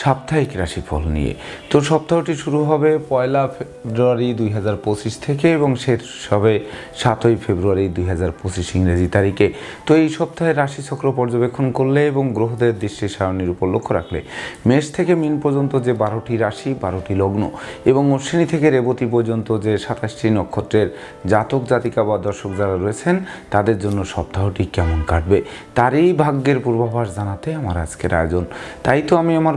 সাপ্তাহিক রাশিফল নিয়ে। তো সপ্তাহটি শুরু হবে পয়লা ফেব্রুয়ারি দুই হাজার পঁচিশ থেকে এবং শেষ হবে সাতই ফেব্রুয়ারি দুই হাজার পঁচিশ ইংরেজি তারিখে। তো এই সপ্তাহে রাশিচক্র পর্যবেক্ষণ করলে এবং গ্রহদের দৃষ্টি সারণীর উপর লক্ষ্য রাখলে মেষ থেকে মিন পর্যন্ত যে বারোটি রাশি, বারোটি লগ্ন এবং অশ্বিনী থেকে রেবতী পর্যন্ত যে সাতাশটি নক্ষত্রের জাতক, জাতিকা বা দর্শক যারা রয়েছেন, তাদের জন্য সপ্তাহটি কেমন কাটবে, তারই ভাগ্যের পূর্বাভাস জানাতে আমার আজকের আয়োজন। তাই তো আমি আমার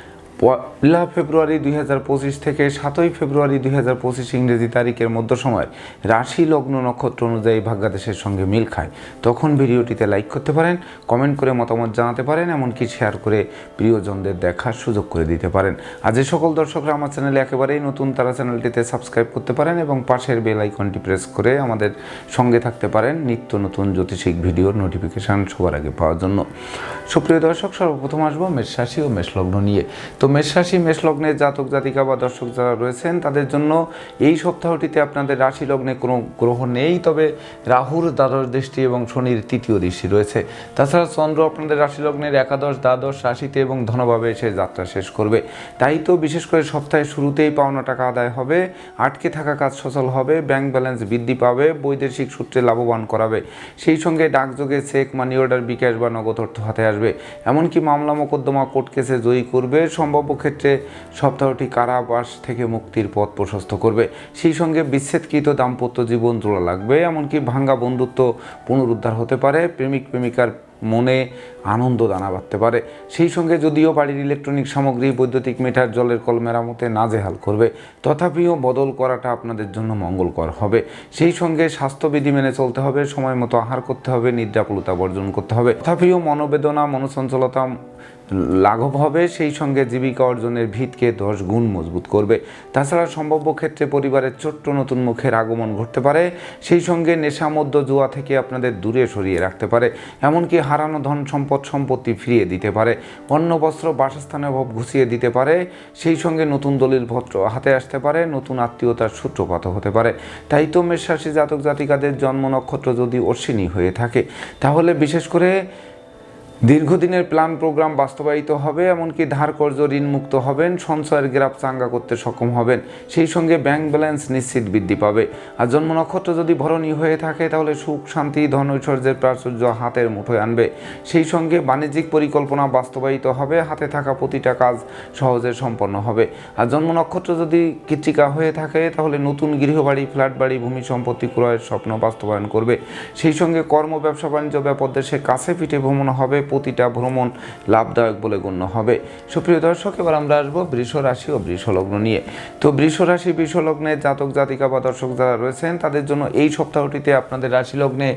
পয়লা ফেব্রুয়ারি দুই হাজার পঁচিশ থেকে সাতই ফেব্রুয়ারি দুই হাজার পঁচিশ ইংরেজি তারিখের মধ্য সময় রাশি লগ্ন নক্ষত্র অনুযায়ী ভাগ্যাদেশের সঙ্গে মিল খায়। তখন ভিডিওটিতে লাইক করতে পারেন কমেন্ট করে মতামত জানাতে পারেন, এমনকি শেয়ার করে প্রিয়জনদের দেখার সুযোগ করে দিতে পারেন। আর যে সকল দর্শকরা আমার চ্যানেলে একেবারেই নতুন, তারা চ্যানেলটিতে সাবস্ক্রাইব করতে পারেন এবং পাশের বেল আইকনটি প্রেস করে আমাদের সঙ্গে থাকতে পারেন নিত্য নতুন জ্যোতিষিক ভিডিওর নোটিফিকেশান সবার আগে পাওয়ার জন্য। সুপ্রিয় দর্শক, সর্বপ্রথম আসব মেষ রাশি ও মেষ লগ্ন নিয়ে। তো মেষ রাশি মেষ লগ্নের জাতক, জাতিকা বা দর্শক যারা রয়েছেন, তাদের জন্য এই সপ্তাহটিতে আপনাদের রাশি লগ্নে কোনো গ্রহ নেই, তবে রাহুর দ্বাদশ দৃষ্টি এবং শনির তৃতীয় দৃষ্টি রয়েছে। তাছাড়া চন্দ্র আপনাদের রাশি লগ্নের একাদশ, দ্বাদশ রাশিতে এবং ধনভাবে এসে যাত্রা শেষ করবে। তাই তো বিশেষ করে সপ্তাহের শুরুতেই পাওনা টাকা আদায় হবে, আটকে থাকা কাজ সচল হবে, ব্যাংক ব্যালেন্স বৃদ্ধি পাবে, বৈদেশিক সূত্রে লাভবান করাবে। সেই সঙ্গে ডাকযোগে চেক, মানি অর্ডার, বিকাশ বা নগদ অর্থ হাতে আসবে। এমনকি মামলা, মোকদ্দমা, কোর্ট কেসে জয়ী করবে সম্ভাব্য ক্ষেত্রে সপ্তাহটি কারাবাস থেকে মুক্তির পথ প্রশস্ত করবে। সেই সঙ্গে বিচ্ছেদকৃত দাম্পত্য জীবন জোড়া লাগবে, এমনকি ভাঙ্গা বন্ধুত্ব পুনরুদ্ধার হতে পারে, প্রেমিক প্রেমিকার মনে আনন্দ দানা বাঁধতে পারে। সেই সঙ্গে যদিও বাড়ির ইলেকট্রনিক সামগ্রী, বৈদ্যুতিক মিটার, জলের কল মেরামতে নাজেহাল করবে, তথাপিও বদল করাটা আপনাদের জন্য মঙ্গলকর হবে। সেই সঙ্গে স্বাস্থ্যবিধি মেনে চলতে হবে সময় মতো আহার করতে হবে, নিদ্রাকুলতা বর্জন করতে হবে। তথাপিও মনোবেদনা মনোচঞ্চলতা লাঘব হবে, সেই সঙ্গে জীবিকা অর্জনের ভিতকে দশ গুণ মজবুত করবে। তাছাড়া সম্ভাব্য ক্ষেত্রে পরিবারের ছোট্ট নতুন মুখের আগমন ঘটতে পারে, সেই সঙ্গে নেশামদ্য জুয়া থেকে আপনাদের দূরে সরিয়ে রাখতে পারে, এমনকি হারানো ধন সম্পদ সম্পত্তি ফিরিয়ে দিতে পারে অন্য বস্ত্র, বাসস্থানের অভাব ঘুষিয়ে দিতে পারে, সেই সঙ্গে নতুন দলিল পত্র হাতে আসতে পারে, নতুন আত্মীয়তার সূত্রপাত হতে পারে। তাই তো মেষরাশি জাতক জাতিকাদের জন্ম নক্ষত্র যদি অশ্বিনী হয়ে থাকে, তাহলে বিশেষ করে দীর্ঘদিনের প্ল্যান প্রোগ্রাম বাস্তবায়িত হবে, এমনকি ধার কর্জ ঋণমুক্ত হবেন, সঞ্চয়ের গ্রাফ চাঙ্গা করতে সক্ষম হবেন, সেই সঙ্গে ব্যাংক ব্যালেন্স নিশ্চিত বৃদ্ধি পাবে। আর জন্ম নক্ষত্র যদি ভরণী হয়ে থাকে, তাহলে সুখ, শান্তি ধন ঐশ্বর্যের প্রাচুর্য হাতের মুঠোয় আনবে। সেই সঙ্গে বাণিজ্যিক পরিকল্পনা বাস্তবায়িত হবে, হাতে থাকা প্রতিটা কাজ সহজে সম্পন্ন হবে। আর জন্ম নক্ষত্র যদি কৃত্রিকা হয়ে থাকে, তাহলে নতুন গৃহবাড়ি, ফ্ল্যাট বাড়ি, ভূমি সম্পত্তি ক্রয়ের স্বপ্ন বাস্তবায়ন করবে। সেই সঙ্গে কর্ম, ব্যবসা, বাণিজ্য ব্যাপক দেশে কাছে পিঠে ভ্রমণ হবে প্রতিটা ভ্রমণ লাভদায়ক বলে গণ্য হবে। সুপ্রিয় দর্শক, এবার আমরা আসব বৃষ রাশি ও বৃষ লগ্ন নিয়ে। তো বৃষ রাশি, বৃষ লগ্নের জাতক, জাতিকা বা দর্শক যারা রয়েছেন, তাদের জন্য এই সপ্তাহটিতে আপনাদের রাশি লগ্নে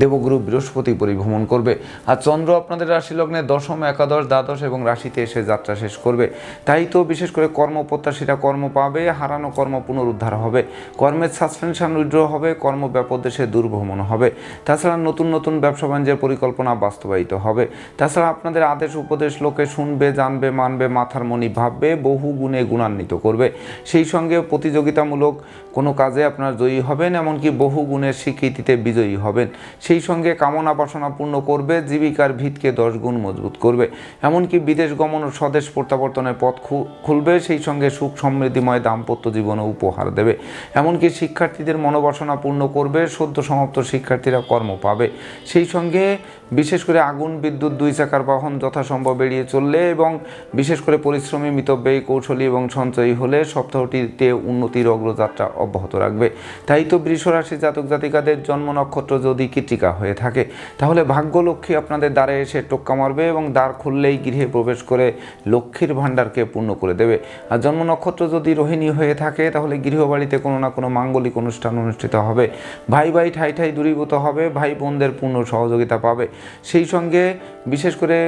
দেবগুরু বৃহস্পতি পরিভ্রমণ করবে। আর চন্দ্র আপনাদের রাশি লগ্নে দশম, একাদশ, দ্বাদশ এবং রাশিতে এসে যাত্রা শেষ করবে। তাই তো বিশেষ করে কর্মপ্রত্যাশীরা কর্ম পাবে, হারানো কর্ম পুনরুদ্ধার হবে। কর্মের সাসপেনশন উইড্র হবে, কর্ম ব্যাপক দেশে দুর্ভ্রমণ হবে। তাছাড়া নতুন নতুন ব্যবসা বাণিজ্যের পরিকল্পনা বাস্তবায়িত হবে। তাছাড়া আপনাদের আদেশ, উপদেশ লোকে শুনবে, জানবে, মানবে, মাথার মনি ভাববে, বহু গুণে গুণান্বিত করবে। সেই সঙ্গে প্রতিযোগিতামূলক কোনো কাজে আপনার জয়ী হবেন, এমনকি বহু গুণের স্বীকৃতিতে বিজয়ী হবেন। সেই সঙ্গে কামনা বাসনা পূর্ণ করবে, জীবিকার ভিতকে দশ গুণ মজবুত করবে। এমনকি বিদেশ গমন ও স্বদেশ প্রত্যাবর্তনের পথ খুলবে, সেই সঙ্গে সুখ সমৃদ্ধিময় দাম্পত্য জীবনে উপহার দেবে। এমনকি শিক্ষার্থীদের মনোবাসনা পূর্ণ করবে, সদ্য সমাপ্ত শিক্ষার্থীরা কর্ম পাবে। সেই সঙ্গে বিশেষ করে আগুন, বিদ্যুৎ দুই চাকার বাহন যথাসম্ভব এড়িয়ে চললে এবং বিশেষ করে পরিশ্রমী, মিতব্যয়ী, কৌশলী এবং সঞ্চয়ী হলে সপ্তাহটিতে উন্নতির অগ্রযাত্রা অব্যাহত রাখবে। তাই তো বৃষরাশি জাতক জাতিকাদের জন্ম নক্ষত্র যদি কৃতিকা হয়ে থাকে, তাহলে ভাগ্যলক্ষ্মী আপনাদের দ্বারে এসে টোক্কা মারবে এবং দ্বার খুললেই গৃহে প্রবেশ করে লক্ষ্মীর ভাণ্ডারকে পূর্ণ করে দেবে। আর জন্ম নক্ষত্র যদি রোহিণী হয়ে থাকে, তাহলে গৃহবাড়িতে কোনো না কোনো মাঙ্গলিক অনুষ্ঠান অনুষ্ঠিত হবে। ভাই ভাই ঠাই ঠাই দূরীভূত হবে, ভাই বোনদের পূর্ণ সহযোগিতা পাবে। সেই সঙ্গে বিশেষ করে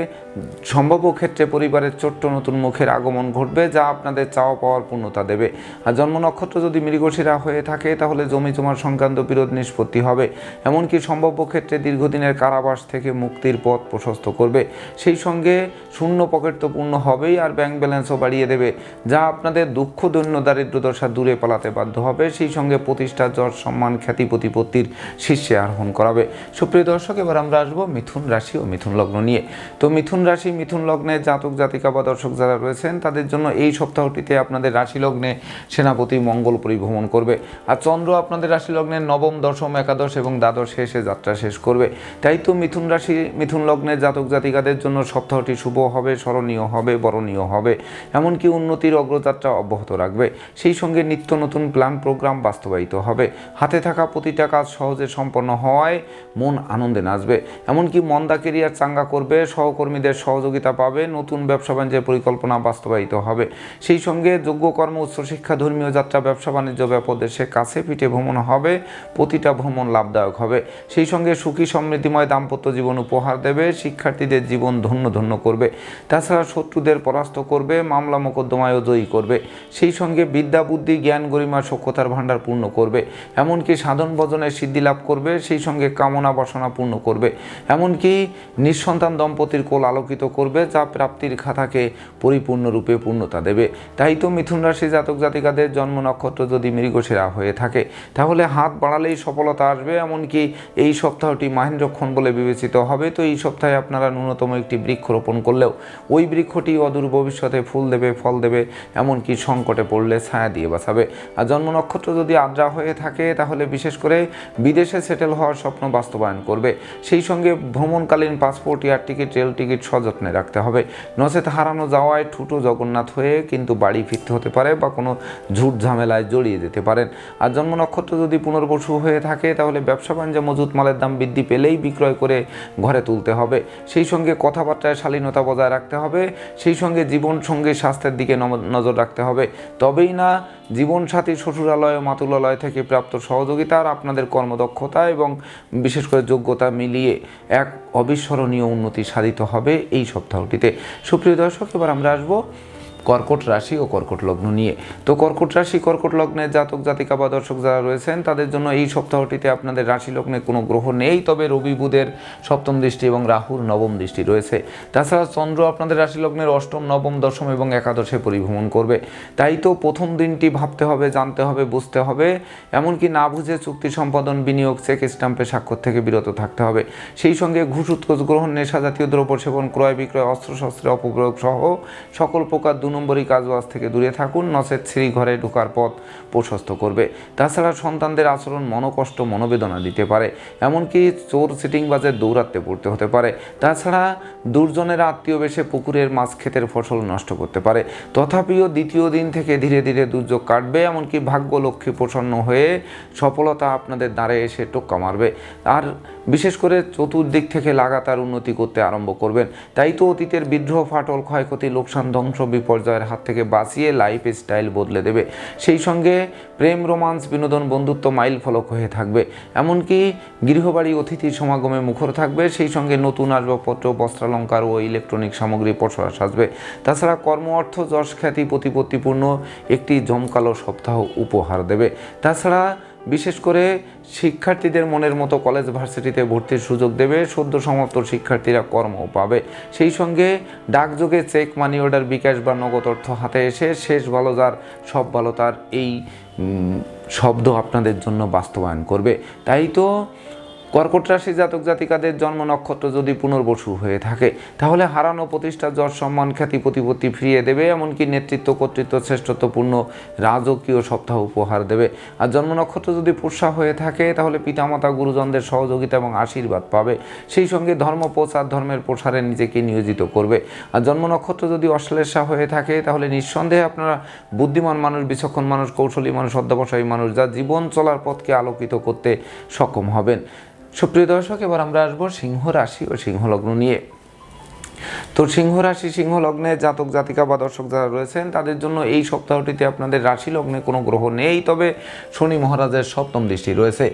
সম্ভাব্য ক্ষেত্রে পরিবারের ছোট্ট নতুন মুখের আগমন ঘটবে যা আপনাদের চাওয়া পাওয়ার পূর্ণতা দেবে। আর জন্ম নক্ষত্র যদি মৃগশিরা হয়ে থাকে, তাহলে জমি জমার সংক্রান্ত বিরোধ নিষ্পত্তি হবে। এমনকি সম্ভাব্য ক্ষেত্রে দীর্ঘদিনের কারাবাস থেকে মুক্তির পথ প্রশস্ত করবে। সেই সঙ্গে শূন্য পকেট তো পূর্ণ হবেই আর ব্যাংক ব্যালেন্সও বাড়িয়ে দেবে, যা আপনাদের দুঃখ, দৈন্য দারিদ্র দশা দূরে পালাতে বাধ্য হবে। সেই সঙ্গে প্রতিষ্ঠা যশ সম্মান, খ্যাতি, প্রতিপত্তির শীর্ষে আরোহণ করাবে। সুপ্রিয় দর্শক, এবার আমরা আসব মিথুন রাশি ও মিথুন লগ্ন নিয়ে। তো মিথুন রাশি, মিথুন লগ্নের জাতক, জাতিকা বা দর্শক যারা রয়েছেন, তাদের জন্য এই সপ্তাহটিতে আপনাদের রাশি লগ্নে সেনাপতি মঙ্গল পরিভ্রমণ করবে। আর চন্দ্র আপনাদের রাশি লগ্নের নবম, দশম, একাদশ এবং দ্বাদশ শেষে যাত্রা শেষ করবে। তাই তো মিথুন রাশি, মিথুন লগ্নের জাতক, জাতিকাদের জন্য সপ্তাহটি শুভ হবে, স্মরণীয় হবে, বরণীয় হবে। এমনকি উন্নতির অগ্রযাত্রা অব্যাহত রাখবে। সেই সঙ্গে নিত্য নতুন প্ল্যান, প্রোগ্রাম বাস্তবায়িত হবে। হাতে থাকা প্রতিটা কাজ সহজে সম্পন্ন হওয়ায় মন আনন্দে নাচবে। এমনকি মন্দা কেরিয়ার চাঙ্গা করবে সহকর্মীদের সহযোগিতা পাবে, নতুন ব্যবসা বাণিজ্যের পরিকল্পনা বাস্তবায়িত হবে। সেই সঙ্গে যোগ্য কর্ম, উচ্চশিক্ষা, ধর্মীয় যাত্রা, ব্যবসা বাণিজ্য ব্যাপদেশে কাছে পিঠে ভ্রমণ হবে, প্রতিটা ভ্রমণ লাভদায়ক হবে। সেই সঙ্গে সুখী, সমৃদ্ধিময়, দাম্পত্য জীবন উপহার দেবে, শিক্ষার্থীদের জীবন ধন্য ধন্য করবে। তাছাড়া শত্রুদের পরাস্ত করবে, মামলা মোকদ্দমায়ও জয়ী করবে। সেই সঙ্গে বিদ্যা, বুদ্ধি, জ্ঞান, গরিমা সক্ষতার ভাণ্ডার পূর্ণ করবে। এমনকি সাধন ভজনের সিদ্ধি লাভ করবে, সেই সঙ্গে কামনা বাসনা পূর্ণ করবে। এমনকি নিঃসন্তান দম্পতির কোল আলোকিত করবে, যা প্রাপ্তির খাতাকে পরিপূর্ণরূপে পূর্ণতা দেবে। তাই তো মিথুন রাশি জাতক জাতিকাদের জন্ম নক্ষত্র যদি মৃগশিরা হয়ে থাকে, তাহলে হাত বাড়ালেই সফলতা আসবে। এমনকি এই সপ্তাহটি মাহেন্দ্রক্ষণ বলে বিবেচিত হবে। তো এই সপ্তাহে আপনারা ন্যূনতম একটি বৃক্ষ রোপণ করলেও ওই বৃক্ষটি অদূর ভবিষ্যতে ফুল দেবে, ফল দেবে, এমনকি সংকটে পড়লে ছায়া দিয়ে বাঁচাবে। আর জন্ম নক্ষত্র যদি আদ্রা হয়ে থাকে, তাহলে বিশেষ করে বিদেশে সেটেল হওয়ার স্বপ্ন বাস্তবায়ন করবে। সেই সঙ্গে ভ্রমণকালীন passport air ticket, rail ticket সযত্নে রাখতে হবে। নচেত হারানো যাওয়ায় ঠুটো জগন্নাথ হয়ে কিন্তু বাড়ি ফিরতে হতে পারে বা কোনো ঝুট ঝামেলায় জড়িয়ে যেতে পারেন। আর জন্ম নক্ষত্র যদি পুনর্বসু হয়ে থাকে, তাহলে ব্যবসা বাণিজ্য মজুত মালের দাম বৃদ্ধি পেলেই বিক্রয় করে ঘরে তুলতে হবে। সেই সঙ্গে কথাবার্তায় শালীনতা বজায় রাখতে হবে। সেই সঙ্গে জীবন সঙ্গে স্বাস্থ্যের দিকে নজর রাখতে হবে। তবেই না, জীবনসাথী শ্বশুরালয়, মাতুলালয় থেকে প্রাপ্ত সহযোগিতা আর আপনাদের কর্মদক্ষতা এবং বিশেষ করে যোগ্যতা মিলিয়ে এক অবিস্মরণীয় উন্নতি সাধিত হবে এই সপ্তাহটিতে। সুপ্রিয় দর্শক এবার আমরা আসব কর্কট রাশি ও কর্কট লগ্ন নিয়ে। তো কর্কট রাশি, কর্কট লগ্নের জাতক, জাতিকা বা দর্শক যারা রয়েছেন, তাদের জন্য এই সপ্তাহটিতে আপনাদের রাশি লগ্নে কোনো গ্রহ নেই, তবে রবি বুধের সপ্তম দৃষ্টি এবং রাহুর নবম দৃষ্টি রয়েছে। তাছাড়া চন্দ্র আপনাদের রাশি লগ্নের অষ্টম, নবম, দশম এবং একাদশে পরিভ্রমণ করবে। তাই তো প্রথম দিনটি ভাবতে হবে, জানতে হবে, বুঝতে হবে। এমনকি না বুঝে চুক্তি সম্পাদন, বিনিয়োগ, চেক স্টাম্পে স্বাক্ষর থেকে বিরত থাকতে হবে। সেই সঙ্গে ঘুষ, উৎকোচ গ্রহণ নেশা জাতীয় দ্রব্য সেবন, ক্রয় বিক্রয় অস্ত্রশস্ত্রের অপপ্রয়োগ সহ সকল প্রকার দু নম্বরই কাজবাজ থেকে দূরে থাকুন, নচেত শ্রী ঘরে ঢোকার পথ প্রশস্ত করবে। তাছাড়া সন্তানদের আচরণ মনোকষ্ট, মনোবেদনা দিতে পারে। এমনকি চোর সিটিং সিটিংবাজের দৌরাত্মে পড়তে হতে পারে। তাছাড়া দুর্জনের আত্মীয় বেশে পুকুরের মাছ ক্ষেতের ফসল নষ্ট করতে পারে। তথাপিও দ্বিতীয় দিন থেকে ধীরে ধীরে দুর্যোগ কাটবে, এমনকি ভাগ্য লক্ষ্মী প্রসন্ন হয়ে সফলতা আপনাদের দ্বারে এসে টোক্কা মারবে। আর বিশেষ করে চতুর্দিক থেকে লাগাতার উন্নতি করতে আরম্ভ করবেন। তাই তো অতীতের বিদ্রোহ, ফাটল, ক্ষয়ক্ষতি, লোকসান, ধ্বংস, বিপর্যয়ের হাত থেকে বাঁচিয়ে লাইফ স্টাইল বদলে দেবে। সেই সঙ্গে প্রেম রোমান্স বিনোদন, বন্ধুত্ব মাইল ফলক হয়ে থাকবে। এমনকি গৃহবাড়ি, অতিথি সমাগমে মুখর থাকবে। সেই সঙ্গে নতুন আসবাবপত্র, বস্ত্রালঙ্কার ও ইলেকট্রনিক সামগ্রী পসরা সাজবে। তাছাড়া কর্ম, অর্থ, যশ, খ্যাতি, প্রতিপত্তিপূর্ণ একটি জমকালো সপ্তাহ উপহার দেবে। তাছাড়া বিশেষ করে শিক্ষার্থীদের মনের মতো কলেজ ভার্সিটিতে ভর্তির সুযোগ দেবে, সদ্য সমাপ্ত শিক্ষার্থীরা কর্ম পাবে। সেই সঙ্গে ডাকযোগে চেক মানি অর্ডার, বিকাশ বা নগদ অর্থ হাতে এসে শেষ ভালো যার, সব ভালো তার, এই শব্দ আপনাদের জন্য বাস্তবায়ন করবে। তাই তো কর্কট রাশি জাতক জাতিকাদের জন্ম নক্ষত্র যদি পুনর্বসু হয়ে থাকে, তাহলে হারানো প্রতিষ্ঠা যশ সম্মান খ্যাতি প্রতিপত্তি ফিরিয়ে দেবে, এমনকি নেতৃত্ব, কর্তৃত্ব, শ্রেষ্ঠত্বপূর্ণ রাজকীয় সপ্তাহ উপহার দেবে। আর জন্ম নক্ষত্র যদি পুষা হয়ে থাকে, তাহলে পিতামাতা, গুরুজনদের সহযোগিতা এবং আশীর্বাদ পাবে। সেই সঙ্গে ধর্ম, প্রচার, ধর্মের প্রসারে নিজেকে নিয়োজিত করবে। আর জন্ম নক্ষত্র যদি অশ্লেষা হয়ে থাকে, তাহলে নিঃসন্দেহে আপনারা বুদ্ধিমান মানুষ, বিচক্ষণ মানুষ, কৌশলী মানুষ, অধ্যবসায়ী মানুষ যা জীবন চলার পথকে আলোকিত করতে সক্ষম হবেন। সুপ্রিয় দর্শক এবার আমরা আসব সিংহ রাশি ও সিংহ লগ্ন নিয়ে। তো সিংহ রাশি, সিংহ লগ্নে জাতক, জাতিকা বা দর্শক যারা রয়েছেন, তাদের জন্য এই সপ্তাহটিতে আপনাদের রাশি লগ্নে কোনো গ্রহ নেই, তবে শনি মহারাজের সপ্তম দৃষ্টি রয়েছে।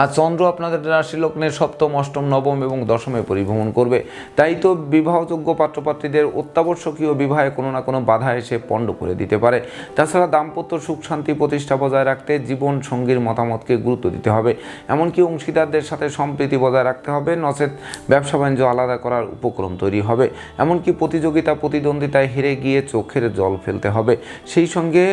আর চন্দ্র আপনাদের রাশি লগ্নের সপ্তম, অষ্টম, নবম এবং দশমে পরিভ্রমণ করবে। তাই তো বিবাহযোগ্য পাত্রপাত্রীদের অত্যাবশ্যকীয় বিবাহে কোনো না কোনো বাধা এসে পণ্ড করে দিতে পারে। তাছাড়া দাম্পত্য সুখ শান্তি প্রতিষ্ঠা বজায় রাখতে জীবন সঙ্গীর মতামতকে গুরুত্ব দিতে হবে। এমনকি অংশীদারদের সাথে সম্প্রীতি বজায় রাখতে হবে। নচেত ব্যবসা বাণিজ্য আলাদা করার উপক্রম তৈরি হবে। এমনকি প্রতিযোগিতা প্রতিদ্বন্দ্বিতায় হেরে গিয়ে চোখের জল ফেলতে হবে। সেই সঙ্গে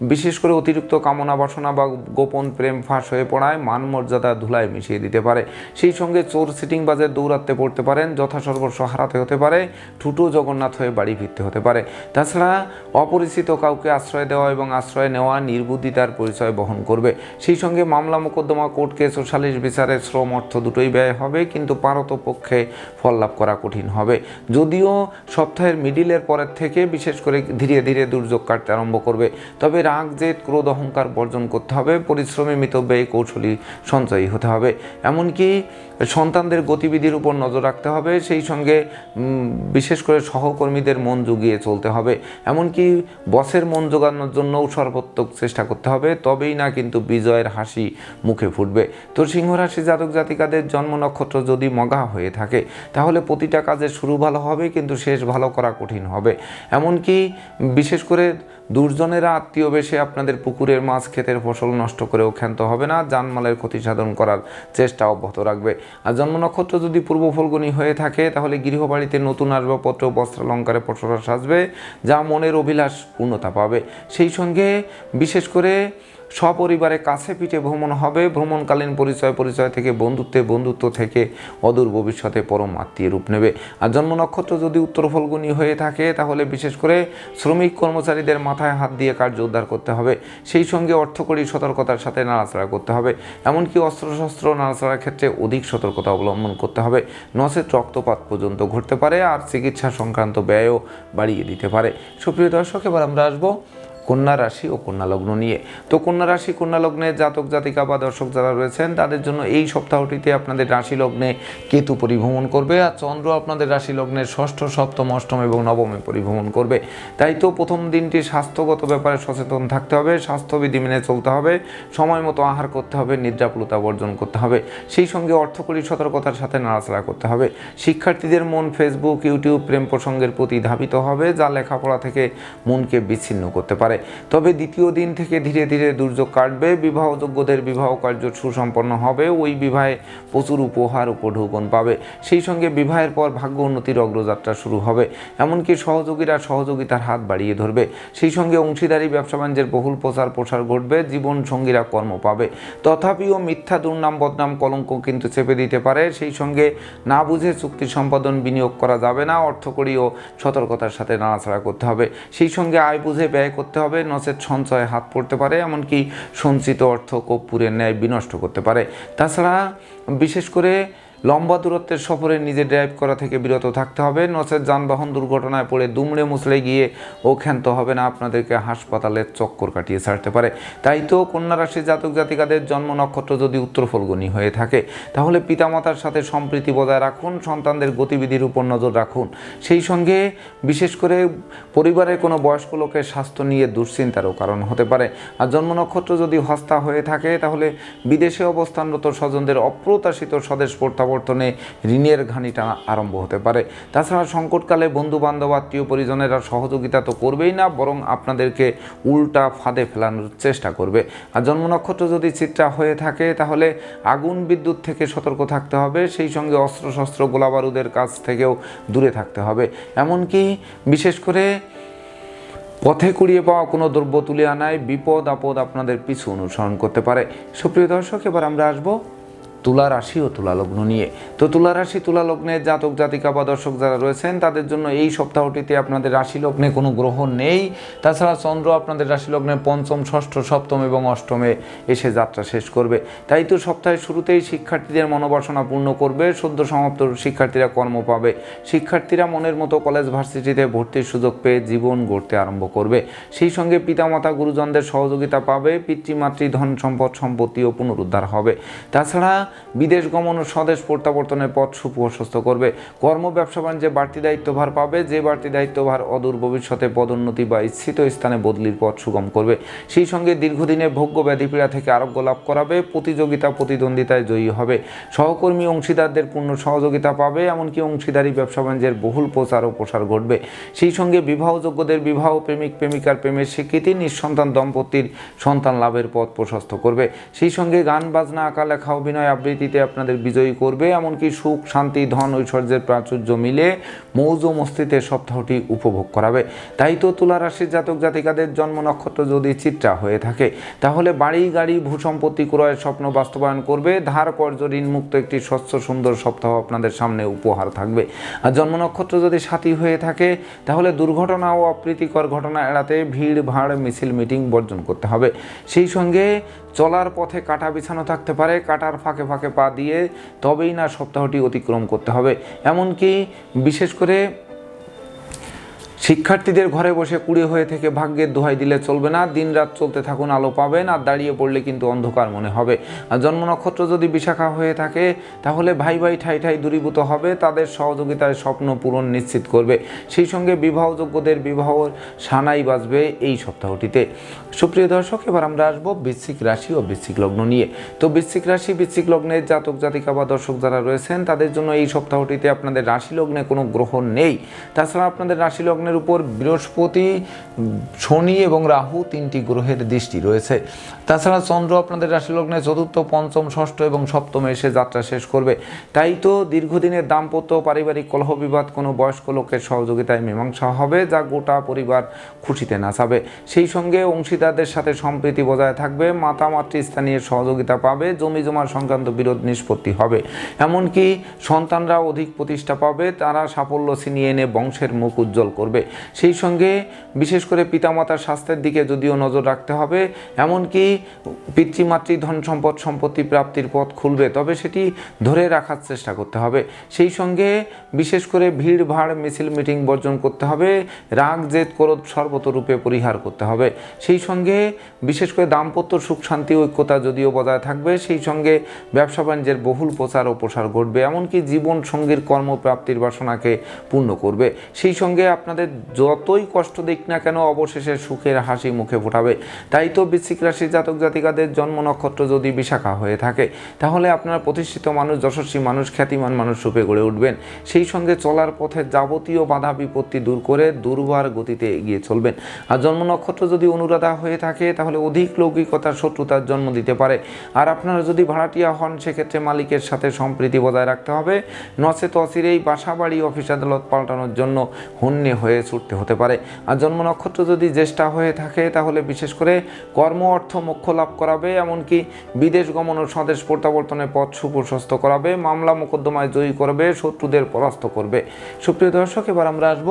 বিশেষ করে অতিরিক্ত কামনা বাসনা বা গোপন প্রেম ফাঁস হয়ে পড়ায় মান মর্যাদা ধুলায় মিশিয়ে দিতে পারে। সেই সঙ্গে চোর সিটিং বাজে দৌড়াতে পড়তে পারেন, যথাসর্বস্ব হারাতে হতে পারে, ঠুটো জগন্নাথ হয়ে বাড়ি ফিরতে হতে পারে। তাছাড়া অপরিচিত কাউকে আশ্রয় দেওয়া এবং আশ্রয় নেওয়া নির্বুদ্ধিতার পরিচয় বহন করবে। সেই সঙ্গে মামলা মোকদ্দমা, কোর্ট কেস ও সালিশ বিচারে শ্রম অর্থ দুটোই ব্যয় হবে, কিন্তু পারত পক্ষে ফল লাভ করা কঠিন হবে। যদিও সপ্তাহের মিডিলের পরের থেকে বিশেষ করে ধীরে ধীরে দুর্যোগ কাটতে আরম্ভ করবে। তবে রাগ জেদ ক্রোধ অহংকার বর্জন করতে হবে পরিশ্রমী মিতব্যয়ী কৌশলী সঞ্চয়ী হতে হবে। এমনকি সন্তানদের গতিবিধির উপর নজর রাখতে হবে, সেই সঙ্গে বিশেষ করে সহকর্মীদের মন জুগিয়ে চলতে হবে। এমনকি বসের মন জোগানোর জন্যও সর্বোত্তক চেষ্টা করতে হবে, তবেই না কিন্তু বিজয়ের হাসি মুখে ফুটবে। তো সিংহ রাশি জাতক জাতিকাদের জন্ম নক্ষত্র যদি মগা হয়ে থাকে, তাহলে প্রতিটা কাজের শুরু ভালো হবে, কিন্তু শেষ ভালো করা কঠিন হবে। এমনকি, বিশেষ করে দুর্জনেরা আত্মীয় বেশে আপনাদের পুকুরের মাছ, ক্ষেতের ফসল নষ্ট করেও ক্ষান্ত হবে না জানমালের ক্ষতি সাধন করার চেষ্টা অব্যাহত রাখবে। আর জন্ম নক্ষত্র যদি পূর্ব ফলগুনি হয়ে থাকে, তাহলে গৃহবাড়িতে নতুন আসবাবপত্র, বস্ত্রালঙ্কারে পটরা সাজবে, যা মনের অভিলাষ পূর্ণতা পাবে। সেই সঙ্গে বিশেষ করে সপরিবারে কাছে পিঠে ভ্রমণ হবে। ভ্রমণকালীন পরিচয় পরিচয় থেকে বন্ধুত্বে, বন্ধুত্ব থেকে অদূর ভবিষ্যতে পরম আত্মীয় রূপ নেবে। আর জন্ম নক্ষত্র যদি উত্তর ফলগুনি হয়ে থাকে, তাহলে বিশেষ করে শ্রমিক কর্মচারীদের মাথায় হাত দিয়ে কার্য উদ্ধার করতে হবে। সেই সঙ্গে অর্থকরী সতর্কতার সাথে নাড়াচাড়া করতে হবে। এমনকি অস্ত্রশস্ত্র নাড়াচাড়ার ক্ষেত্রে অধিক সতর্কতা অবলম্বন করতে হবে। নচেত রক্তপাত পর্যন্ত ঘটতে পারে, আর চিকিৎসা সংক্রান্ত ব্যয়ও বাড়িয়ে দিতে পারে। সুপ্রিয় দর্শক, এবার আমরা আসব কন্যা রাশি ও কন্যা লগ্ন নিয়ে। তো কন্যা রাশি, কন্যা লগ্নে জাতক, জাতিকা বা দর্শক যারা রয়েছেন, তাদের জন্য এই সপ্তাহটিতে আপনাদের রাশি লগ্নে কেতু পরিভ্রমণ করবে আর চন্দ্র আপনাদের রাশি লগ্নের ষষ্ঠ, সপ্তম, অষ্টম এবং নবমে পরিভ্রমণ করবে। তাই তো প্রথম দিনটি স্বাস্থ্যগত ব্যাপারে সচেতন থাকতে হবে, স্বাস্থ্যবিধি মেনে চলতে হবে, সময় মতো আহার করতে হবে নিদ্রাপুলতা বর্জন করতে হবে, সেই সঙ্গে অর্থকরী সতর্কতার সাথে নাড়াচাড়া করতে হবে। শিক্ষার্থীদের মন ফেসবুক ইউটিউব প্রেম প্রসঙ্গের প্রতি ধাবিত হবে, যা লেখাপড়া থেকে মনকে বিচ্ছিন্ন করতে পারে। তবে দ্বিতীয় দিন থেকে ধীরে ধীরে দুর্যোগ কাটবে। বিবাহযোগ্যদের বিবাহ কার্য সুসম্পন্ন হবে। ওই বিবাহে প্রচুর উপহার উপঢৌকন পাবে। সেই সঙ্গে বিবাহের পর ভাগ্য উন্নতির অগ্রযাত্রা শুরু হবে। এমনকি সহযোগীরা সহযোগিতার হাত বাড়িয়ে ধরবে। সেই সঙ্গে অংশীদারি, ব্যবসা বাণিজ্যের বহুল প্রচার প্রসার ঘটবে। জীবন সঙ্গীরা কর্ম পাবে। তথাপিও মিথ্যা, দুর্নাম, বদনাম, কলঙ্ক কিন্তু চেপে দিতে পারে। সেই সঙ্গে না বুঝে চুক্তি সম্পাদন বিনিয়োগ করা যাবে না। অর্থকরী ও সতর্কতার সাথে নাড়াচাড়া করতে হবে। সেই সঙ্গে আয় বুঝে ব্যয় করতে হবে নচেত সঞ্চয় হাত পড়তে পারে, এমনকি সঞ্চিত অর্থ কর্পূরের ন্যায় বিনষ্ট করতে পারে। তাছাড়া বিশেষ করে লম্বা দূরত্বের সফরে নিজে ড্রাইভ করা থেকে বিরত থাকতে হবে। নচেত যানবাহন দুর্ঘটনায় পড়ে দুমড়ে মুচড়ে গিয়ে ও ক্ষান্ত হবে না, আপনাদেরকে হাসপাতালে চক্কর কাটিয়ে ছাড়তে পারে। তাই তো কন্যা রাশি জাতক জাতিকাদের জন্ম নক্ষত্র যদি উত্তর ফলগুনি হয়ে থাকে, তাহলে পিতামাতার সাথে সম্প্রীতি বজায় রাখুন, সন্তানদের গতিবিধির উপর নজর রাখুন। সেই সঙ্গে বিশেষ করে পরিবারের কোনো বয়স্ক লোকের স্বাস্থ্য নিয়ে দুশ্চিন্তারও কারণ হতে পারে। আর জন্ম নক্ষত্র যদি হস্তা হয়ে থাকে, তাহলে বিদেশে অবস্থানরত স্বজনদের অপ্রত্যাশিত স্বদেশ প্রত্যাবর্তনে ঋণের ঘানিটা আরম্ভ হতে পারে। তাছাড়া সংকটকালে বন্ধু বান্ধব আত্মীয় পরিজনেরা সহযোগিতা তো করবেই না, বরং আপনাদেরকে উল্টা ফাঁদে ফেলানোর চেষ্টা করবে। আর জন্ম নক্ষত্র যদি চিত্রা হয়ে থাকে, তাহলে আগুন বিদ্যুৎ থেকে সতর্ক থাকতে হবে, সেই সঙ্গে অস্ত্রশস্ত্র, গোলাবারুদের কাছ থেকেও দূরে থাকতে হবে। এমনকি বিশেষ করে পথে কুড়িয়ে পাওয়া কোনো দ্রব্য তুলে আনায় বিপদ আপদ আপনাদের পিছু অনুসরণ করতে পারে। সুপ্রিয় দর্শক, এবার আমরা আসব তুলা রাশি ও তুলা লগ্ন নিয়ে। তো তুলা রাশি তুলা লগ্নের জাতক, জাতিকা বা দর্শক যারা রয়েছেন, তাদের জন্য এই সপ্তাহটিতে আপনাদের রাশি লগ্নে কোনো গ্রহ নেই। তাছাড়া চন্দ্র আপনাদের রাশি লগ্নে পঞ্চম, ষষ্ঠ, সপ্তম এবং অষ্টমে এসে যাত্রা শেষ করবে। তাই তো সপ্তাহের শুরুতেই শিক্ষার্থীদের মনোবাসনা পূর্ণ করবে, সদ্য সমাপ্ত শিক্ষার্থীরা কর্ম পাবে। শিক্ষার্থীরা মনের মতো কলেজ ভার্সিটিতে ভর্তির সুযোগ পেয়ে জীবন গড়তে আরম্ভ করবে। সেই সঙ্গে পিতামাতা, গুরুজনদের সহযোগিতা পাবে, পিতৃমাতৃ ধন সম্পদ সম্পত্তিও পুনরুদ্ধার হবে। তাছাড়া বিদেশ গমন ও স্বদেশ প্রত্যাবর্তনের পথ সুপ্রশস্ত করবে। কর্ম, ব্যবসা, বাণিজ্যে বাড়তি দায়িত্বভার পাবে। যে বাড়তি দায়িত্বভার অদূর ভবিষ্যতে পদোন্নতি বা ইচ্ছিত স্থানে বদলির পথ সুগম করবে। সেই সঙ্গে দীর্ঘদিনে ভোগ্য ব্যাধিপীড়া থেকে আরোগ্য লাভ করাবে। প্রতিযোগিতা, প্রতিদ্বন্দ্বিতায় জয়ী হবে। সহকর্মী, অংশীদারদের পূর্ণ সহযোগিতা পাবে। এমনকি অংশীদারি, ব্যবসা, বাণিজ্যের বহুল প্রচার ও প্রসার ঘটবে। সেই সঙ্গে বিবাহযোগ্যদের বিবাহ প্রেমিক, প্রেমিকার প্রেমের স্বীকৃতি, নিঃসন্তান দম্পতির সন্তান লাভের পথ প্রশস্ত করবে। সেই সঙ্গে গান, বাজনা, আঁকা, লেখা, অভিনয় আবৃত্তিতে আপনাদের বিজয়ী করবে, এমনকি সুখ, শান্তি, ধন, ঐশ্বর্যের প্রাচুর্য মিলে মৌজ মস্তিতে সপ্তাহটি উপভোগ করাবে। তাই তো তুলা রাশির জাতক জাতিকাদের জন্ম নক্ষত্র যদি চিত্রা হয়ে থাকে, তাহলে বাড়ি, গাড়ি, ভূসম্পত্তি ক্রয়ের স্বপ্ন বাস্তবায়ন করবে, ধার কর্য ঋণ মুক্ত একটি স্বচ্ছ, সুন্দর সপ্তাহ আপনাদের সামনে উপহার থাকবে। আর জন্ম নক্ষত্র যদি সাথী হয়ে থাকে, তাহলে দুর্ঘটনা ও অপ্রীতিকর ঘটনা এড়াতে ভিড়, ভাড়, মিছিল, মিটিং বর্জন করতে হবে। সেই সঙ্গে চলার পথে কাটা বিছানো থাকতে পারে, কাটার ফাঁকে ফাঁকে পা দিয়ে তবেই না সপ্তাহটি অতিক্রম করতে হবে। এমনকি বিশেষ করে শিক্ষার্থীদের ঘরে বসে কুড়ে হয়ে থেকে ভাগ্যের দোহাই দিলে চলবে না। দিন রাত চলতে থাকুন, আলো পাবেন আর দাঁড়িয়ে পড়লে কিন্তু অন্ধকার মনে হবে। আর জন্ম নক্ষত্র যদি বিশাখা হয়ে থাকে, তাহলে ভাই ভাই ঠাই ঠাই দূরীভূত হবে, তাদের সহযোগিতায় স্বপ্ন পূরণ নিশ্চিত করবে। সেই সঙ্গে বিবাহযোগ্যদের বিবাহ সানাই বাজবে এই সপ্তাহটিতে। সুপ্রিয় দর্শক, এবার আমরা আসব বৃশ্চিক রাশি ও বৃশ্চিক লগ্ন নিয়ে। তো বৃশ্চিক রাশি, বৃশ্চিক লগ্নের জাতক, জাতিকা বা দর্শক যারা রয়েছেন, তাদের জন্য এই সপ্তাহটিতে আপনাদের রাশি লগ্নে কোনো গ্রহ নেই। তাছাড়া আপনাদের রাশি লগ্নের উপর বৃহস্পতি, শনি এবং রাহু তিনটি গ্রহের দৃষ্টি রয়েছে। তাছাড়া চন্দ্র আপনাদের রাশি লগ্নে চতুর্থ, পঞ্চম, ষষ্ঠ এবং সপ্তমে এসে যাত্রা শেষ করবে। তাই তো দীর্ঘদিনের দাম্পত্য পারিবারিক কলহ বিবাদ কোনো বয়স্ক লোকের সহযোগিতায় মীমাংসা হবে, যা গোটা পরিবার খুশিতে নাচাবে। সেই সঙ্গে অংশীদারদের সাথে সম্প্রীতি বজায় থাকবে মাতা স্থানীয় সহযোগিতা পাবে, জমি জমা সংক্রান্ত বিরোধ নিষ্পত্তি হবে। এমনকি সন্তানরা অধিক প্রতিষ্ঠা পাবে, তারা সাফল্য ছিনিয়ে এনে বংশের মুখ উজ্জ্বল করবে। সেই সঙ্গে বিশেষ করে পিতামাতার স্বাস্থ্যের দিকে যদিও নজর রাখতে হবে, এমনকি পিতৃমাতৃ ধন সম্পদ, সম্পত্তি প্রাপ্তির পথ খুলবে, তবে সেটি ধরে রাখার চেষ্টা করতে হবে। সেই সঙ্গে বিশেষ করে ভিড় ভাড় মিছিল মিটিং বর্জন করতে হবে রাগ জেদ ক্রোধ সর্বতরূপে পরিহার করতে হবে। সেই সঙ্গে, বিশেষ করে দাম্পত্য সুখ, শান্তি, ঐক্যতা যদিও বজায় থাকবে, সেই সঙ্গে ব্যবসা বাণিজ্যের বহুল প্রচার ও প্রসার ঘটবে, এমনকি জীবন সঙ্গীর কর্মপ্রাপ্তির বাসনাকে পূর্ণ করবে। সেই সঙ্গে আপনাদের যতই কষ্ট দিক না কেন, অবশেষে সুখের হাসি মুখে ফোটাবে। তাই তো বৃশ্চিক রাশির জাতক জাতিকাদের জন্ম নক্ষত্র যদি বিশাখা হয়ে থাকে, তাহলে আপনার প্রতিষ্ঠিত মানুষ, যশস্বী মানুষ, খ্যাতিমান মানুষ রূপে গড়ে উঠবেন। সেই সঙ্গে চলার পথে যাবতীয় বাধা বিপত্তি দূর করে দুর্বার গতিতে এগিয়ে চলবেন। আর জন্ম নক্ষত্র যদি অনুরাধা হয়ে থাকে, তাহলে অধিক লৌকিকতার শত্রুতার জন্ম দিতে পারে। আর আপনারা যদি ভাড়াটিয়া হন, সেক্ষেত্রে মালিকের সাথে সম্প্রীতি বজায় রাখতে হবে। নচেত অচিরেই বাসা বাড়ি অফিস আদালত পাল্টানোর জন্য হন্যে হয়ে ছুটতে হতে পারে। আর জন্ম নক্ষত্র যদি জ্যেষ্ঠা হয়ে থাকে, তাহলে বিশেষ করে কর্ম, অর্থ মোক্ষ লাভ করাবে। এমনকি বিদেশ গমন ও স্বদেশ প্রত্যাবর্তনের পথ সুপ্রশস্ত করাবে। মামলা মোকদ্দমায় জয়ী করবে, শত্রুদের পরাস্ত করবে। সুপ্রিয় দর্শক, এবার আমরা আসব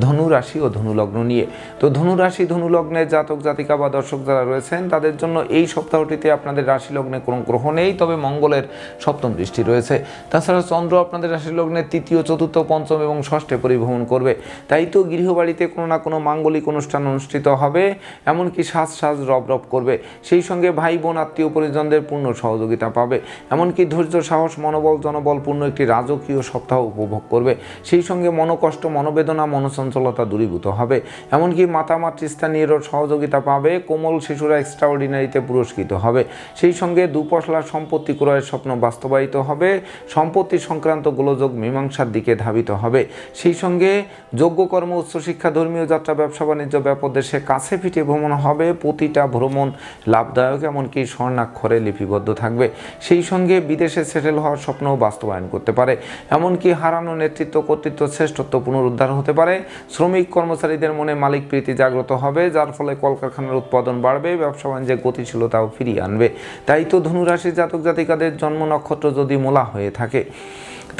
ধনু রাশি ও ধনু লগ্ন নিয়ে। তো ধনু রাশি ধনু লগ্নের জাতক, জাতিকা বা দর্শক যারা রয়েছেন, তাদের জন্য এই সপ্তাহটিতে আপনাদের রাশি লগ্নে কোনো গ্রহ নেই, তবে মঙ্গলের সপ্তম দৃষ্টি রয়েছে। তাছাড়া চন্দ্র আপনাদের রাশি লগ্নের তৃতীয়, চতুর্থ, পঞ্চম এবং ষষ্ঠে পরিভ্রমণ করবে। তাই তো গৃহবাড়িতে কোনো না কোনো মাঙ্গলিক অনুষ্ঠান অনুষ্ঠিত হবে, এমনকি সাজ সাজ রব রব করবে। সেই সঙ্গে ভাই বোন, আত্মীয় পরিজনদের পূর্ণ সহযোগিতা পাবে। এমনকি ধৈর্য, সাহস, মনোবল জনবলপূর্ণ একটি রাজকীয় সপ্তাহ উপভোগ করবে। সেই সঙ্গে মনোকষ্ট, মনোবেদনা মনোচঞ্চলতা দূরীভূত হবে। এমনকি মাতা মাতৃস্থানীয়রও সহযোগিতা পাবে, কোমল শিশুরা এক্সট্রাঅর্ডিনারিতে পুরস্কৃত হবে। সেই সঙ্গে দুপশলার সম্পত্তি ক্রয়ের স্বপ্ন বাস্তবায়িত হবে, সম্পত্তি সংক্রান্ত গোলযোগ মীমাংসার দিকে ধাবিত হবে। সেই সঙ্গে যোগ্য কর্ম উচ্চশিক্ষা ধর্মীয় যাত্রা, ব্যবসা বাণিজ্য ব্যাপদেশে কাছে পিঠে ভ্রমণ হবে, প্রতিটা ভ্রমণ লাভদায়ক, এমনকি স্বর্ণাক্ষরে লিপিবদ্ধ থাকবে। সেই সঙ্গে বিদেশে সেটেল হওয়ার স্বপ্নও বাস্তবায়ন করতে পারে। এমনকি হারানো নেতৃত্ব, কর্তৃত্ব, শ্রেষ্ঠত্ব পুনরুদ্ধার হতে পারে। শ্রমিক কর্মচারীদের মনে মালিক প্রীতি জাগ্রত হবে, যার ফলে কলকারখানার উৎপাদন বাড়বে, ব্যবসা বাণিজ্যে গতিশীলতাও ফিরিয়ে আনবে। তাই তো ধনুরাশি জাতক জাতিকাদের জন্ম নক্ষত্র যদি মোলা হয়ে থাকে।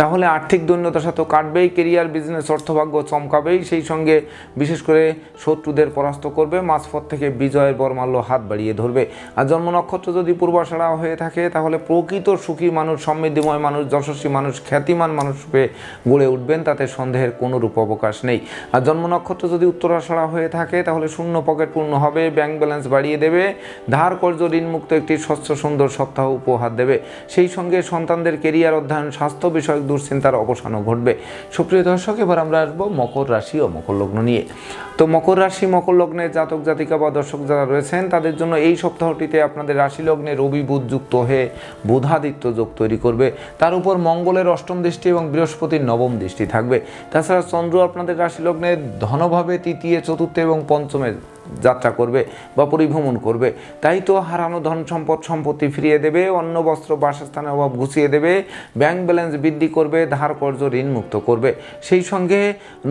তাহলে আর্থিক দৈন্যতার সাথে কাটবেই কেরিয়ার বিজনেস অর্থভাগ্য চমকাবেই, সেই সঙ্গে বিশেষ করে শত্রুদের পরাস্ত করবে, মাঝপথ থেকে বিজয়ের বরমাল্য হাত বাড়িয়ে ধরবে। আর জন্ম নক্ষত্র যদি পূর্বাশারা হয়ে থাকে, তাহলে প্রকৃত সুখী মানুষ, সমৃদ্ধিময় মানুষ, যশস্বী মানুষ, খ্যাতিমান মানুষ রূপে গড়ে উঠবেন, তাতে সন্দেহের কোনো রূপ অবকাশ নেই। আর জন্ম নক্ষত্র যদি উত্তরাশারা হয়ে থাকে, তাহলে শূন্য পকেট পূর্ণ হবে ব্যাংক ব্যালেন্স বাড়িয়ে দেবে, ধার কর্য ঋণমুক্ত একটি স্বচ্ছ সুন্দর সপ্তাহ উপহার দেবে। সেই সঙ্গে সন্তানদের কেরিয়ার অধ্যয়ন, স্বাস্থ্য বিষয়ক দুশ্চিন্তার অবসানও ঘটবে। সুপ্রিয় দর্শক এবার আমরা আসব মকর রাশি ও মকর লগ্ন নিয়ে। তো মকর রাশি, মকর লগ্নের জাতক, জাতিকা বা দর্শক যারা রয়েছেন, তাদের জন্য এই সপ্তাহটিতে আপনাদের রাশি লগ্নে রবি বুধ যুক্ত হয়ে বুধাদিত্য যোগ তৈরি করবে। তার উপর মঙ্গলের অষ্টম দৃষ্টি এবং বৃহস্পতির নবম দৃষ্টি থাকবে। তাছাড়া চন্দ্র আপনাদের রাশি লগ্নে ধনভাবে তৃতীয়, চতুর্থে এবং পঞ্চমে যাত্রা করবে বা পরিভ্রমণ করবে। তাই তো হারানো ধন সম্পদ সম্পত্তি ফিরিয়ে দেবে অন্য বস্ত্র বাসস্থানের অভাব ঘুষিয়ে দেবে, ব্যাংক ব্যালেন্স বৃদ্ধি করবে, ধার কর্য ঋণ মুক্ত করবে। সেই সঙ্গে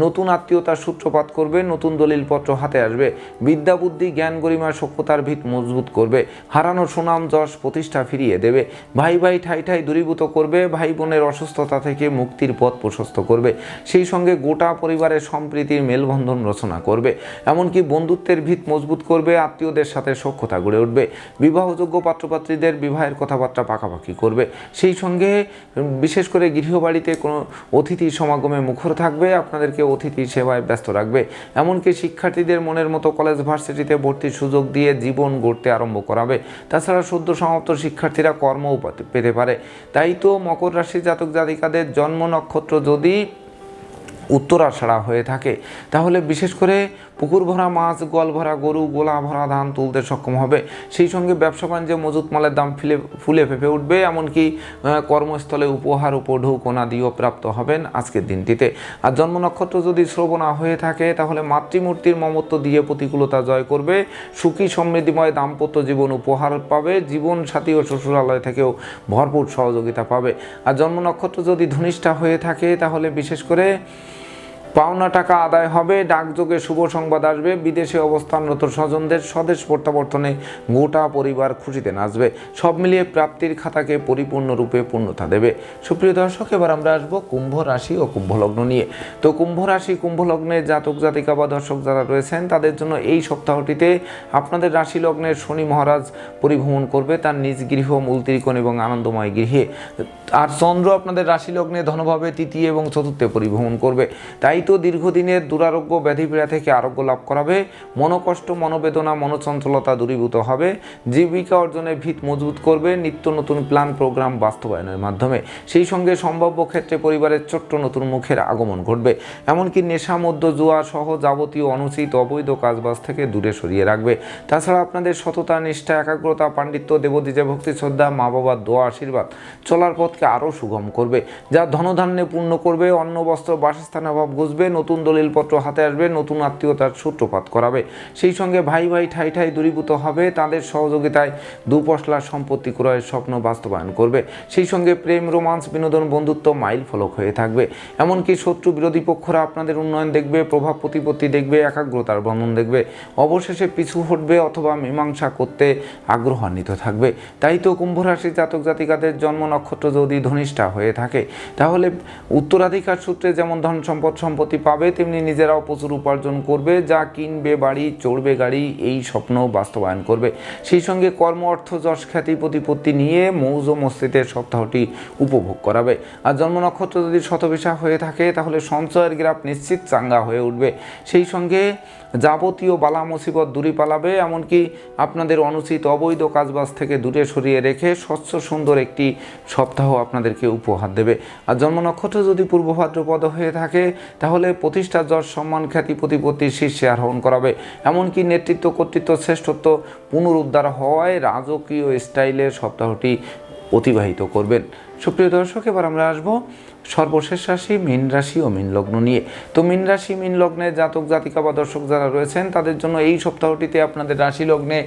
নতুন আত্মীয়তার সূত্রপাত করবে, নতুন দলিলপত্র হাতে আসবে। বিদ্যা বুদ্ধি, জ্ঞান গরিমা সভ্যতার ভিত মজবুত করবে। হারানো সুনাম যশ প্রতিষ্ঠা ফিরিয়ে দেবে। ভাই ভাই ঠাই ঠাই দূরীভূত করবে। ভাই বোনের অসুস্থতা থেকে মুক্তির পথ প্রশস্ত করবে। সেই সঙ্গে গোটা পরিবারের সম্প্রীতির মেলবন্ধন রচনা করবে। এমনকি বন্ধুত্বের ভিত মজবুত করবে। আত্মীয়দের সাথে সখ্যতা গড়ে উঠবে। বিবাহযোগ্য পাত্রপাত্রীদের বিবাহের কথাবার্তা পাকাপাকি করবে। সেই সঙ্গে বিশেষ করে গৃহবাড়িতে কোনো অতিথি সমাগমে মুখর থাকবে। আপনাদেরকে অতিথি সেবায় ব্যস্ত রাখবে। এমনকি শিক্ষার্থীদের মনের মতো কলেজ ভার্সিটিতে ভর্তির সুযোগ দিয়ে জীবন গড়তে আরম্ভ করাবে। তাছাড়া সদ্য সমাপ্ত শিক্ষার্থীরা কর্মও পেতে পারে। তাই তো মকর রাশি জাতক জাতিকাদের জন্ম নক্ষত্র যদি উত্তরাষাড়া হয়ে থাকে, তাহলে বিশেষ করে পুকুর ভরা মাছ গল ভরা গরু, গোলা ভরা ধান তুলতে সক্ষম হবে। সেই সঙ্গে ব্যবসা বাণিজ্যে মজুত মালের দাম ফিলে, ফুলে ফেপে উঠবে, এমনকি কর্মস্থলে উপহার উপঢৌক দিয়েও প্রাপ্ত হবেন আজকের দিনটিতে। আর জন্ম নক্ষত্র যদি শ্রবণা হয়ে থাকে, তাহলে মাতৃমূর্তির মমত্ব দিয়ে প্রতিকূলতা জয় করবে। সুখী, সমৃদ্ধিময়, দাম্পত্য জীবন উপহার পাবে। জীবন সাথী ও শ্বশুরালয় থেকেও ভরপুর সহযোগিতা পাবে। আর জন্ম নক্ষত্র যদি ধনিষ্ঠা হয়ে থাকে, তাহলে বিশেষ করে পাওনা টাকা আদায় হবে। ডাকযোগে শুভ সংবাদ আসবে। বিদেশে অবস্থানরত স্বজনদের স্বদেশ প্রত্যাবর্তনে গোটা পরিবার খুশিতে নাচবে। সব মিলিয়ে প্রাপ্তির খাতাকে পরিপূর্ণরূপে পূর্ণতা দেবে। সুপ্রিয় দর্শক, এবার আমরা আসব কুম্ভ রাশি ও কুম্ভ লগ্ন নিয়ে। তো কুম্ভ রাশি, কুম্ভ লগ্নে জাতক, জাতিকা বা দর্শক যারা রয়েছেন, তাদের জন্য এই সপ্তাহটিতে আপনাদের রাশি লগ্নের শনি মহারাজ পরিভ্রমণ করবে। তার নিজ গৃহ, মূল ত্রিকোণ এবং আনন্দময় গৃহে। আর চন্দ্র আপনাদের রাশি লগ্নে ধনভাবে, তৃতীয় এবং চতুর্থে পরিভ্রমণ করবে। তাই তো দীর্ঘদিনের দুরারোগ্য ব্যাধিপীড়া থেকে আরোগ্য লাভ করাবে, মনোকষ্ট, মনোবেদনা, মনোচঞ্চলতা দূরীভূত হবে, জীবিকা অর্জনে ভিত মজবুত করবে, নিত্য নতুন প্ল্যান, প্রোগ্রাম বাস্তবায়নের মাধ্যমে। সেই সঙ্গে সম্ভাব্য ক্ষেত্রে পরিবারের ছোট্ট নতুন মুখের আগমন ঘটবে। এমনকি নেশা মধ্য জুয়া সহ যাবতীয় অনুচিত অবৈধ কাজবাজ থেকে দূরে সরিয়ে রাখবে। তাছাড়া আপনাদের সততা, নিষ্ঠা, একাগ্রতা, পাণ্ডিত্য দেবদীজে ভক্তি, শ্রদ্ধা মা বাবার দোয়া, আশীর্বাদ চলার পথকে আরও সুগম করবে, যা ধনধান্যে পূর্ণ করবে, অন্ন, বস্ত্র, বাসস্থান অভাব ঘুষবে নতুন দলিলপত্র হাতে আসবে, নতুন আত্মীয়তার সূত্রপাত করাবে। সেই সঙ্গে ভাই ভাই ঠাই ঠাই দূরীভূত হবে, তাদের সহযোগিতায় দুপশলার সম্পত্তি ক্রয়ের স্বপ্ন বাস্তবায়ন করবে। সেই সঙ্গে প্রেম, রোমান্স, বিনোদন, বন্ধুত্ব মাইল ফলক হয়ে থাকবে। এমনকি শত্রু বিরোধী পক্ষরা আপনাদের উন্নয়ন দেখবে, প্রভাব প্রতিপত্তি দেখবে, একাগ্রতার বন্ধন দেখবে। অবশেষে পিছু হটবে অথবা মীমাংসা করতে আগ্রহান্বিত থাকবে। তাই তো কুম্ভ রাশি জাতক জাতিকাদের জন্ম নক্ষত্র যদি ধনিষ্ঠা হয়ে থাকে, তাহলে উত্তরাধিকার সূত্রে যেমন ধন সম্পদ সম্পদ সম্পত্তি পাবে, তেমনি নিজেরাও প্রচুর উপার্জন করবে, যা কিনবে, বাড়ি, চড়বে গাড়ি, এই স্বপ্ন বাস্তবায়ন করবে। সেই সঙ্গে কর্ম, অর্থ, যশ, খ্যাতি, প্রতিপত্তি নিয়ে মৌজ মস্তিতে সপ্তাহটি উপভোগ করাবে। আর জন্ম নক্ষত্র যদি শতবিশা হয়ে থাকে, তাহলে সঞ্চয়ের গ্রাফ নিশ্চিত চাঙ্গা হয়ে উঠবে। সেই সঙ্গে যাবতীয় বালা মুসিবত দূরে পালাবে, এমনকি আপনাদের অনুচিত অবৈধ কাজবাজ থেকে দূরে সরিয়ে রেখে স্বচ্ছ সুন্দর একটি সপ্তাহ আপনাদেরকে উপহার দেবে। আর জন্ম নক্ষত্র যদি পূর্ব ভাদ্রপদ হয়ে থাকে, তাহলে প্রতিষ্ঠা যশ সম্মান খ্যাতি প্রতিপত্তির শীর্ষে আরোহণ করাবে। এমনকি নেতৃত্ব কর্তৃত্ব শ্রেষ্ঠত্ব পুনরুদ্ধার হওয়ায় রাজকীয় স্টাইলে সপ্তাহটি অতিবাহিত করবেন। সুপ্রিয় দর্শক, এবার আমরা আসব সর্বশেষ রাশি মীন রাশি ও মীন লগ্ন নিয়ে। তো মীন রাশি, মীন লগ্নে জাতক, জাতিকা বা দর্শক যারা রয়েছেন, তাদের জন্য এই সপ্তাহটিতে আপনাদের রাশি লগ্নে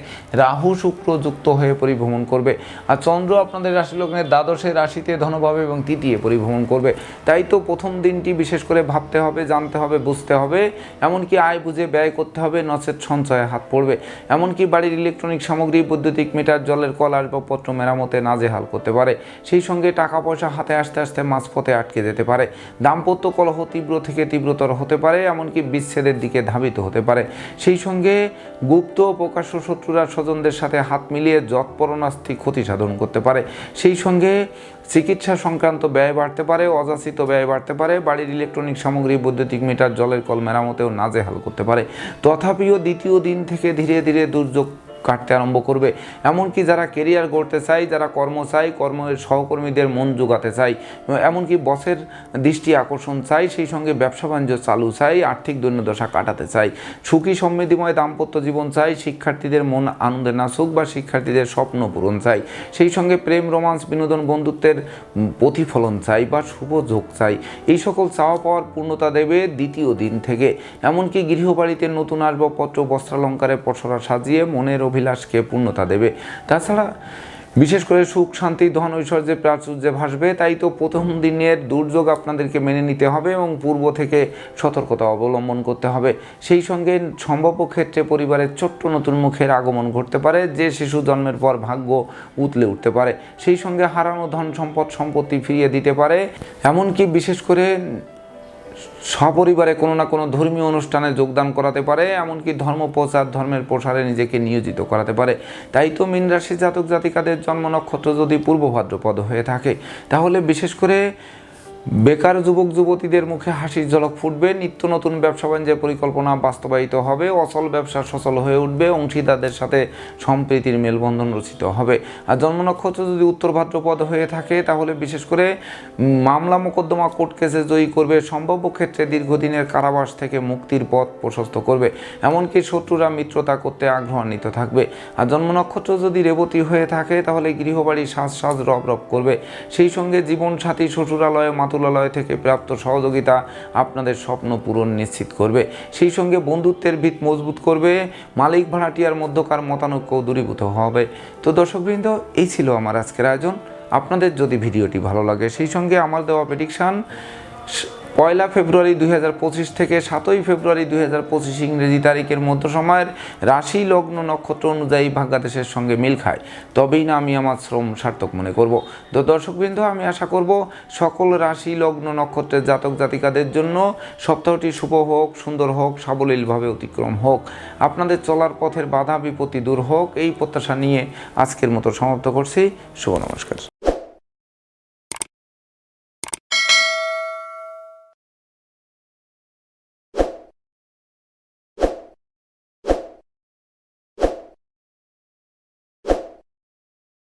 রাহু শুক্র যুক্ত হয়ে পরিভ্রমণ করবে। আর চন্দ্র আপনাদের রাশি লগ্নে দ্বাদশে রাশিতে ধনভাবে এবং তৃতীয় পরিভ্রমণ করবে। তাই তো প্রথম দিনটি বিশেষ করে ভাবতে হবে, জানতে হবে, বুঝতে হবে। এমনকি আয় বুঝে ব্যয় করতে হবে নচেত সঞ্চয়ে হাত পড়বে। এমনকি বাড়ির ইলেকট্রনিক সামগ্রী, বৈদ্যুতিক মিটার, জলের কল, আসবাবপত্র, মেরামতে নাজেহাল করতে পারে। সেই সঙ্গে টাকা পয়সা হাতে আসতে আসতে মাঝপথে আটকে যেতে পারে। দাম্পত্য কলহ তীব্র থেকে তীব্রতর হতে পারে, এমনকি বিচ্ছেদের দিকে ধাবিত হতে পারে। সেই সঙ্গে গুপ্ত প্রকাশ্য শত্রুরা স্বজনদের সাথে হাত মিলিয়ে যৎপরণাস্থি ক্ষতি সাধন করতে পারে। সেই সঙ্গে চিকিৎসা সংক্রান্ত ব্যয় বাড়তে পারে, অযাচিত ব্যয় বাড়তে পারে, বাড়ির ইলেকট্রনিক সামগ্রী, বৈদ্যুতিক মিটার, জলের কল মেরামতেও নাজেহাল করতে পারে। তথাপিও দ্বিতীয় দিন থেকে ধীরে ধীরে দুর্যোগ কাটতে আরম্ভ করবে। এমনকি যারা কেরিয়ার গড়তে চাই যারা কর্ম চাই কর্মের সহকর্মীদের মন জোগাতে চাই এমনকি বসের দৃষ্টি আকর্ষণ চাই সেই সঙ্গে ব্যবসা বাণিজ্য চালু চাই আর্থিক দৈন্যদশা কাটাতে চাই সুখী সমৃদ্ধিময় দাম্পত্য জীবন চাই শিক্ষার্থীদের মন আনন্দে নাচুক বা শিক্ষার্থীদের স্বপ্ন পূরণ চাই সেই সঙ্গে প্রেম, রোমান্স, বিনোদন, বন্ধুত্বের প্রতিফলন চাই বা শুভ যোগ চাই এই সকল চাওয়া পাওয়ার পূর্ণতা দেবে দ্বিতীয় দিন থেকে। এমনকি গৃহবাড়িতে নতুন আসবাবপত্র, বস্ত্রালঙ্কারে পসরা সাজিয়ে মনের অভিলাষকে পূর্ণতা দেবে। তাছাড়া বিশেষ করে সুখ, শান্তি, ধন ঐশ্বর্যে প্রাচুর্যে ভাসবে, তাই তো প্রথম দিনের দুর্যোগ আপনাদেরকে মেনে নিতে হবে এবং পূর্ব থেকে সতর্কতা অবলম্বন করতে হবে। সেই সঙ্গে সম্ভাব্য ক্ষেত্রে পরিবারের ছোট্ট নতুন মুখের আগমন ঘটতে পারে, যে শিশু জন্মের পর ভাগ্য উতলে উঠতে পারে। সেই সঙ্গে হারানো ধন সম্পদ, সম্পত্তি ফিরিয়ে দিতে পারে। এমনকি বিশেষ করে সপরিবারে কোনো না কোনো ধর্মীয় অনুষ্ঠানে যোগদান করাতে পারে, এমনকি ধর্ম প্রচার, ধর্মের প্রসারে নিজেকে নিয়োজিত করাতে পারে। তাই তো মীন জাতক জাতিকাদের জন্ম নক্ষত্র যদি পূর্ব ভাদ্রপদ হয়ে থাকে, তাহলে বিশেষ করে বেকার যুবক যুবতীদের মুখে হাসির ঝলক ফুটবে, নিত্য নতুন ব্যবসা বাণিজ্যের পরিকল্পনা বাস্তবায়িত হবে, অচল ব্যবসা সচল হয়ে উঠবে, অংশীদারদের সাথে সম্প্রীতির মেলবন্ধন রচিত হবে। আর জন্ম নক্ষত্র যদি উত্তর ভাদ্রপদ হয়ে থাকে, তাহলে বিশেষ করে মামলা মোকদ্দমা কোর্ট কেসে জয়ী করবে, সম্ভাব্য ক্ষেত্রে দীর্ঘদিনের কারাবাস থেকে মুক্তির পথ প্রশস্ত করবে। এমনকি শত্রুরা মিত্রতা করতে আগ্রহান্বিত থাকবে। আর জন্ম নক্ষত্র যদি রেবতী হয়ে থাকে, তাহলে গৃহবাড়ি সাজ সাজ রব রব করবে। সেই সঙ্গে জীবনসাথী শ্বশুরালয় মাতুলালয় থেকে প্রাপ্ত সহযোগিতা আপনাদের স্বপ্ন পূরণ নিশ্চিত করবে। সেই সঙ্গে বন্ধুত্বের ভিত মজবুত করবে। মালিক ভাড়াটিয়ার মধ্যকার মতানৈক্য দূরীভূত হবে। তো দর্শকবৃন্দ, এই ছিল আমার আজকের আয়োজন। আপনাদের যদি ভিডিওটি ভালো লাগে, সেই সঙ্গে আমার দেওয়া প্রেডিকশান পয়লা ফেব্রুয়ারি দুই হাজার পঁচিশ থেকে সাতই ফেব্রুয়ারি দুই হাজার পঁচিশ ইংরেজি তারিখের মধ্য সময়ের রাশি লগ্ন নক্ষত্র অনুযায়ী ভাগ্যাদেশের সঙ্গে মিল খায়। তবেই না আমি আমার শ্রম সার্থক মনে করব। তো দর্শকবৃন্দ, আমি আশা করব সকল রাশি লগ্ন নক্ষত্রের জাতক জাতিকাদের জন্য সপ্তাহটি শুভ হোক, সুন্দর হোক, সাবলীলভাবে অতিক্রম হোক। আপনাদের চলার পথের বাধা, বিপত্তি দূর হোক, এই প্রত্যাশা নিয়ে আজকের মতো সমাপ্ত করছি। শুভ নমস্কার।